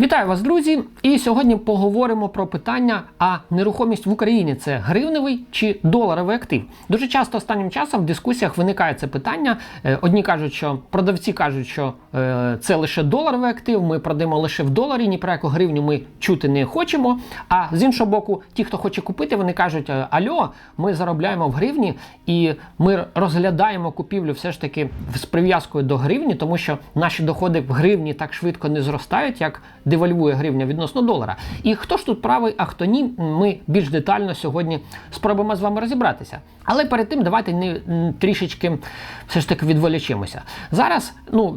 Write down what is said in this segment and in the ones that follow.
Вітаю вас, друзі! І сьогодні поговоримо про питання: а нерухомість в Україні це гривневий чи доларовий актив. Дуже часто останнім часом в дискусіях виникає це питання. Е, Одні кажуть, що продавці кажуть, що е, це лише доларовий актив, ми продаємо лише в доларі, ні про яку гривню ми чути не хочемо. А з іншого боку, ті, хто хоче купити, вони кажуть: «Е, Альо, ми заробляємо в гривні і ми розглядаємо купівлю все ж таки з прив'язкою до гривні, тому що наші доходи в гривні так швидко не зростають, як девальвує гривня відносно долара. І хто ж тут правий, а хто ні, ми більш детально сьогодні спробуємо з вами розібратися. Але перед тим давайте не трішечки все ж таки відволічимося. Зараз, ну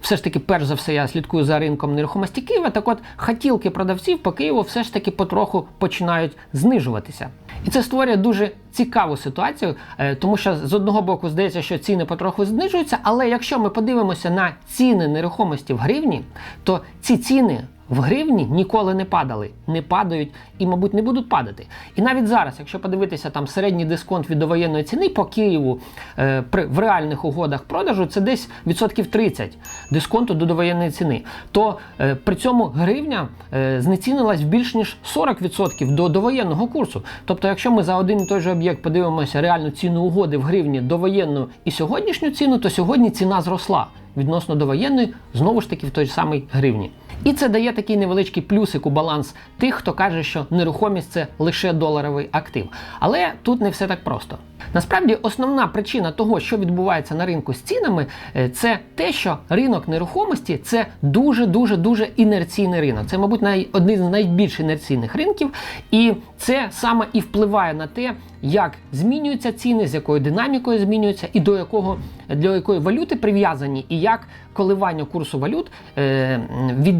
все ж таки, перш за все, я слідкую за ринком нерухомості Києва. Так от хотілки продавців по Києву все ж таки потроху починають знижуватися. І це створює дуже цікаву ситуацію, е, тому що з одного боку здається, що ціни потроху знижуються, але якщо ми подивимося на ціни нерухомості в гривні, то ці ціни в гривні ніколи не падали, не падають і, мабуть, не будуть падати. І навіть зараз, якщо подивитися там середній дисконт від довоєнної ціни по Києву е, при в реальних угодах продажу, це десь відсотків 30 дисконту до довоєнної ціни. То е, при цьому гривня е, знецінилась в більш ніж 40% до довоєнного курсу. Тобто, якщо ми за один і той же об'єкт подивимося реальну ціну угоди в гривні довоєнну і сьогоднішню ціну, то сьогодні ціна зросла відносно довоєнної, знову ж таки в той самій гривні. І це дає такий невеличкий плюсик у баланс тих, хто каже, що нерухомість це лише доларовий актив. Але тут не все так просто. Насправді, основна причина того, що відбувається на ринку з цінами, е, це те, що ринок нерухомості це дуже дуже дуже інерційний ринок. Це, мабуть, най, один з найбільш інерційних ринків, і це саме і впливає на те, як змінюються ціни, з якою динамікою змінюються, і до якого до якої валюти прив'язані, і як коливання курсу валют е,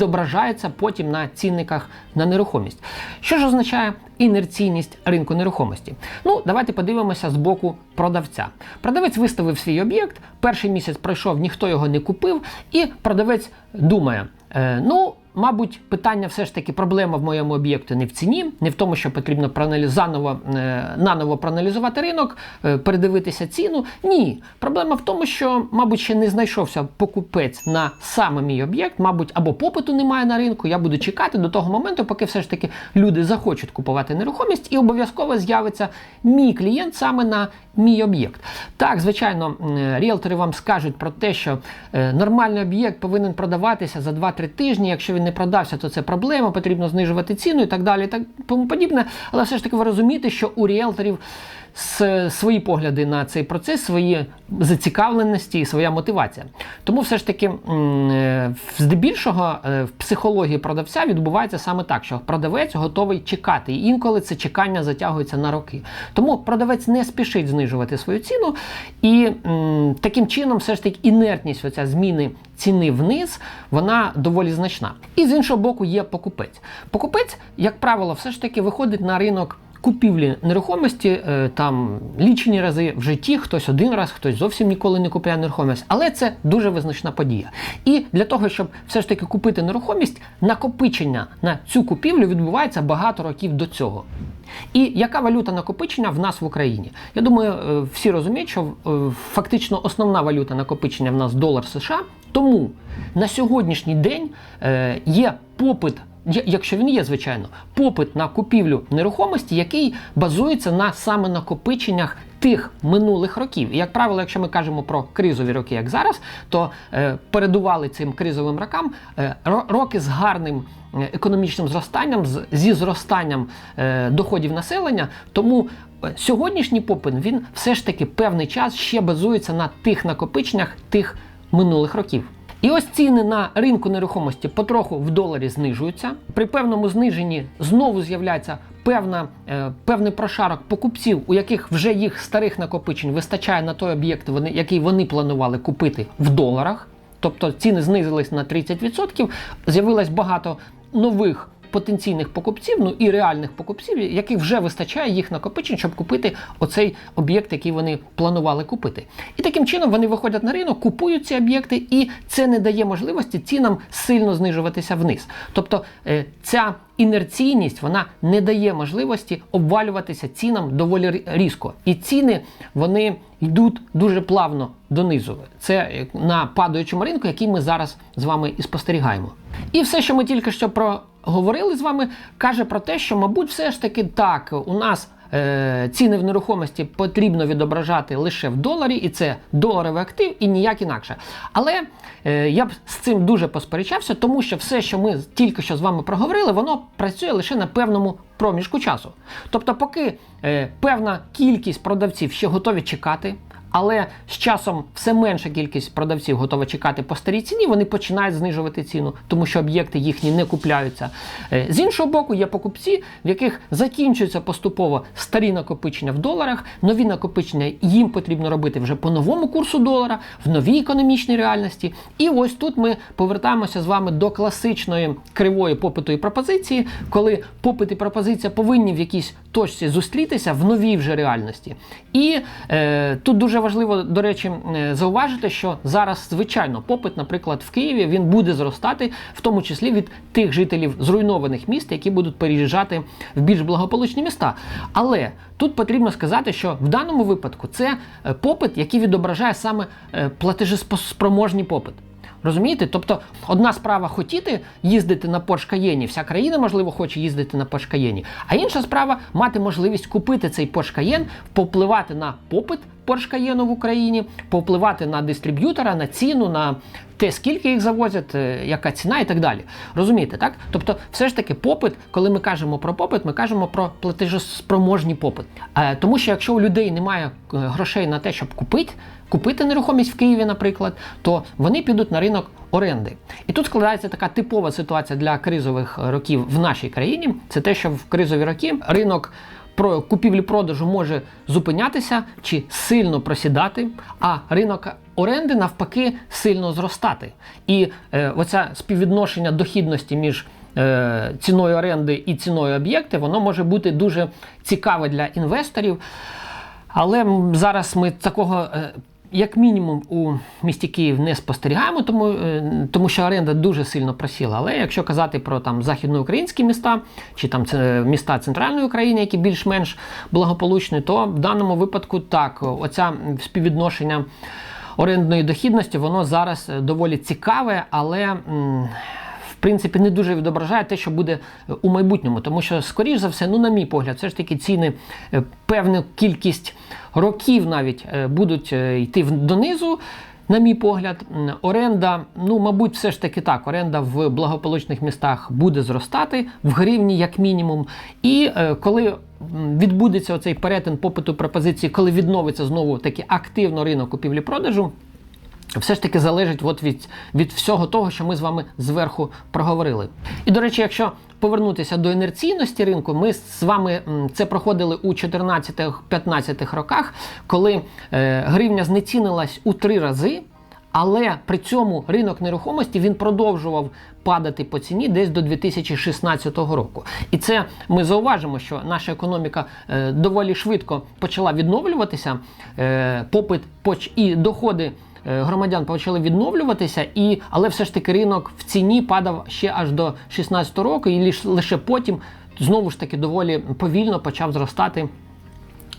відображається потім на цінниках на нерухомість. Що ж означає інерційність ринку нерухомості? Ну, давайте подивимося з боку продавця. Продавець виставив свій об'єкт, перший місяць пройшов, ніхто його не купив, і продавець думає: е, ну. Мабуть, питання все ж таки проблема в моєму об'єкті не в ціні, не в тому, що потрібно заново, е, наново проаналізувати ринок, е, передивитися ціну. Ні, проблема в тому, що, мабуть, ще не знайшовся покупець на саме мій об'єкт, мабуть, або попиту немає на ринку. Я буду чекати до того моменту, поки все ж таки люди захочуть купувати нерухомість, і обов'язково з'явиться мій клієнт саме на мій об'єкт. Так, звичайно, е, ріелтори вам скажуть про те, що нормальний об'єкт повинен продаватися за 2-3 тижні. Якщо він не продався, то це проблема, потрібно знижувати ціну і так далі, і так подібне. Але все ж таки ви розумієте, що у ріелторів свої погляди на цей процес, свої зацікавленості і своя мотивація. Тому все ж таки, е, здебільшого, е, в психології продавця відбувається саме так, що продавець готовий чекати. І інколи це чекання затягується на роки. Тому продавець не спішить знижувати свою ціну, і таким чином, все ж таки, інертність оця зміни ціни вниз, вона доволі значна. І з іншого боку, є покупець. Покупець, як правило, все ж таки виходить на ринок. Купівлі нерухомості е, там лічені рази в житті, хтось один раз, хтось зовсім ніколи не купує нерухомість, але це дуже визначна подія. І для того, щоб все ж таки купити нерухомість, накопичення на цю купівлю відбувається багато років до цього. І яка валюта накопичення в нас в Україні? Я думаю, е, всі розуміють, що е, фактично основна валюта накопичення в нас долар США. Тому на сьогоднішній день є попит. Якщо він є, звичайно, попит на купівлю нерухомості, який базується на саме накопиченнях тих минулих років. Як правило, якщо ми кажемо про кризові роки, як зараз, то е, передували цим кризовим рокам е, роки з гарним е, економічним зростанням, з, зі зростанням е, доходів населення. Тому е, сьогоднішній попит він все ж таки певний час ще базується на тих накопиченнях тих минулих років. І ось ціни на ринку нерухомості потроху в доларі знижуються. При певному зниженні знову з'являється певна, е, певний прошарок покупців, у яких вже їх старих накопичень вистачає на той об'єкт, вони, який вони планували купити в доларах. Тобто ціни знизились на 30%, з'явилось багато нових потенційних покупців, ну і реальних покупців, яких вже вистачає їх накопичень, щоб купити оцей об'єкт, який вони планували купити. І таким чином вони виходять на ринок, купують ці об'єкти, і це не дає можливості цінам сильно знижуватися вниз. Тобто е, ця інерційність вона не дає можливості обвалюватися цінам доволі різко. І ціни вони йдуть дуже плавно донизу. Це на падаючому ринку, який ми зараз з вами і спостерігаємо. І все, що ми тільки що проговорили з вами, каже про те, що, мабуть, все ж таки так, у нас. Е, Ціни в нерухомості потрібно відображати лише в доларі, і це доларовий актив і ніяк інакше. Але е, я б з цим дуже посперечався, тому що все, що ми тільки що з вами проговорили, воно працює лише на певному проміжку часу. Тобто, поки е, певна кількість продавців ще готові чекати. Але з часом все менша кількість продавців готова чекати по старій ціні, вони починають знижувати ціну, тому що об'єкти їхні не купляються. Е, З іншого боку, є покупці, в яких закінчуються поступово старі накопичення в доларах, нові накопичення їм потрібно робити вже по новому курсу долара, в новій економічній реальності. І ось тут ми повертаємося з вами до класичної кривої попиту і пропозиції, коли попит і пропозиція повинні в якійсь точці зустрітися в новій вже реальності. І е, тут дуже важливо, до речі, е, зауважити, що зараз, звичайно, попит, наприклад, в Києві він буде зростати, в тому числі від тих жителів зруйнованих міст, які будуть переїжджати в більш благополучні міста. Але тут потрібно сказати, що в даному випадку це е, попит, який відображає саме е, платежеспроможний попит. Розумієте? Тобто, одна справа хотіти їздити на Cayenne, вся країна, можливо, хоче їздити на Cayenne, а інша справа мати можливість купити цей Porsche Cayenne, повпливати на попит Porsche в Україні, повпливати на дистриб'ютора, на ціну, на те, скільки їх завозять, е, яка ціна і так далі. Розумієте, так? Тобто, все ж таки, попит, коли ми кажемо про попит, ми кажемо про платежеспроможний попит. Е, Тому що якщо у людей немає е, грошей на те, щоб купити, купити нерухомість в Києві, наприклад, то вони підуть на ринок оренди. І тут складається така типова ситуація для кризових років в нашій країні. Це те, що в кризові роки ринок про купівлі-продажу може зупинятися чи сильно просідати, а ринок оренди навпаки сильно зростати. І е, оце співвідношення дохідності між е, ціною оренди і ціною об'єкти, воно може бути дуже цікаве для інвесторів. Але зараз ми такого. Як мінімум у місті Київ не спостерігаємо, тому, е, тому що оренда дуже сильно просіла. Але якщо казати про там західноукраїнські міста чи там міста центральної України, які більш-менш благополучні, то в даному випадку так, оця співвідношення орендної дохідності, воно зараз е, доволі цікаве, але. м, принципі, не дуже відображає те, що буде е, у майбутньому, тому що, скоріш за все, ну, на мій погляд, все ж таки ціни е, певну кількість років навіть е, будуть йти донизу. На мій погляд, оренда, ну, мабуть, все ж таки так, оренда в благополучних містах буде зростати в гривні, як мінімум. І е, коли відбудеться оцей перетин попиту пропозиції, коли відновиться знову таки активно ринок купівлі-продажу, все ж таки залежить от від, від всього того, що ми з вами зверху проговорили. І до речі, якщо повернутися до інерційності ринку, ми з вами це проходили у 14-15 роках, коли е, гривня знецінилась у три рази. Але при цьому ринок нерухомості він продовжував падати по ціні десь до 2016 року. І це ми зауважимо, що наша економіка е, доволі швидко почала відновлюватися. Е, попит поч- і доходи громадян почали відновлюватися, і, але все ж таки ринок в ціні падав ще аж до 16 року, і лиш- лише потім знову ж таки доволі повільно почав зростати.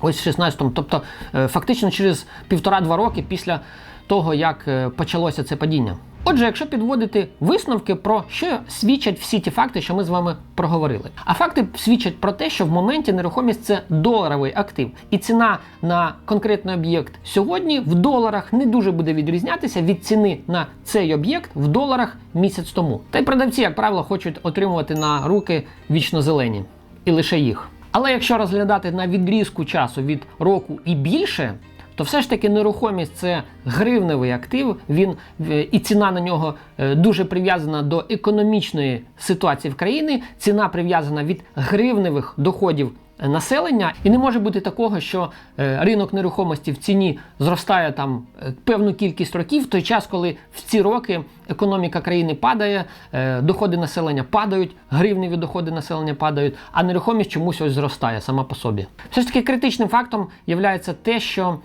Ось в 16-му. Тобто, е, фактично через півтора-два роки після того, як е, почалося це падіння. Отже, якщо підводити висновки про що свідчать всі ті факти, що ми з вами проговорили. А факти свідчать про те, що в моменті нерухомість це доларовий актив, і ціна на конкретний об'єкт сьогодні в доларах не дуже буде відрізнятися від ціни на цей об'єкт в доларах місяць тому. Та й продавці, як правило, хочуть отримувати на руки вічно зелені і лише їх. Але якщо розглядати на відрізку часу від року і більше, то все ж таки нерухомість це гривневий актив. Він е, і ціна на нього е, дуже прив'язана до економічної ситуації в країні. Ціна прив'язана від гривневих доходів населення, і не може бути такого, що е, ринок нерухомості в ціні зростає там е, певну кількість років, в той час, коли в ці роки економіка країни падає, е, доходи населення падають, гривневі доходи населення падають, а нерухомість чомусь ось зростає сама по собі. Все ж таки критичним фактом є те, що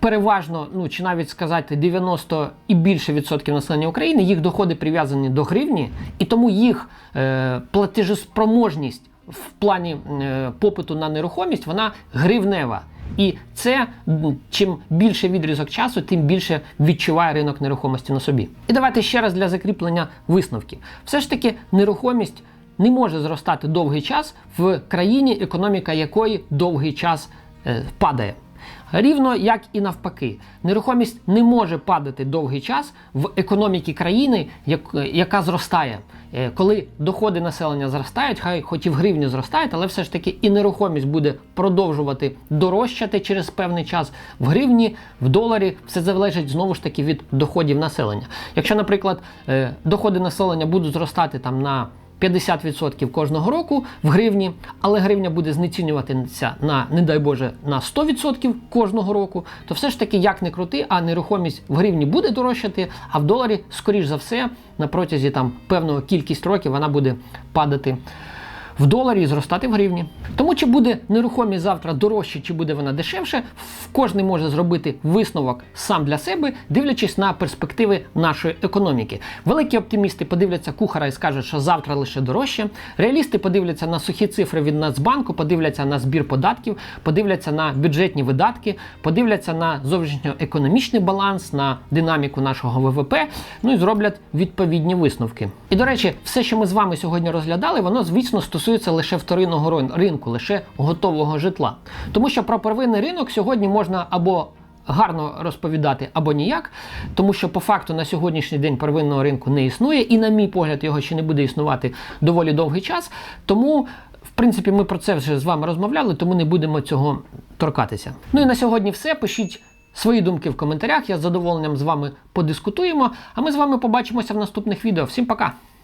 переважно, ну чи навіть сказати 90 і більше відсотків населення України, їх доходи прив'язані до гривні, і тому їх платежеспроможність в плані е, попиту на нерухомість вона гривнева. І це чим більше відрізок часу, тим більше відчуває ринок нерухомості на собі. І давайте ще раз для закріплення висновки. Все ж таки, нерухомість не може зростати довгий час в країні, економіка якої довгий час е, падає. Рівно як і навпаки, нерухомість не може падати довгий час в економіки країни, як- яка зростає. Е, Коли доходи населення зростають, хай хоч і в гривні зростають, але все ж таки і нерухомість буде продовжувати дорожчати через певний час в гривні, в доларі. Все залежить знову ж таки від доходів населення. Якщо, наприклад, е, доходи населення будуть зростати там на 50% кожного року в гривні, але гривня буде знецінюватися на, не дай Боже, на 100% кожного року, то все ж таки, як не крути, а нерухомість в гривні буде дорожчати, а в доларі, скоріш за все, на протязі там певного кількість років вона буде падати. В доларі і зростати в гривні. Тому чи буде нерухомість завтра дорожче, чи буде вона дешевше, кожен може зробити висновок сам для себе, дивлячись на перспективи нашої економіки. Великі оптимісти подивляться кухара і скажуть, що завтра лише дорожче. Реалісти подивляться на сухі цифри від Нацбанку, подивляться на збір податків, подивляться на бюджетні видатки, подивляться на зовнішньоекономічний баланс, на динаміку нашого ВВП, ну і зроблять відповідні висновки. І до речі, все, що ми з вами сьогодні розглядали, воно звісно стосується лише вторинного ринку, лише готового житла. Тому що про первинний ринок сьогодні можна або гарно розповідати або ніяк, тому що по факту на сьогоднішній день первинного ринку не існує, і, на мій погляд, його ще не буде існувати доволі довгий час. Тому. В принципі, ми про це вже з вами розмовляли, тому не будемо цього торкатися. Ну і на сьогодні все. Пишіть свої думки в коментарях. Я з задоволенням з вами подискутуємо. А ми з вами побачимося в наступних відео. Всім пока!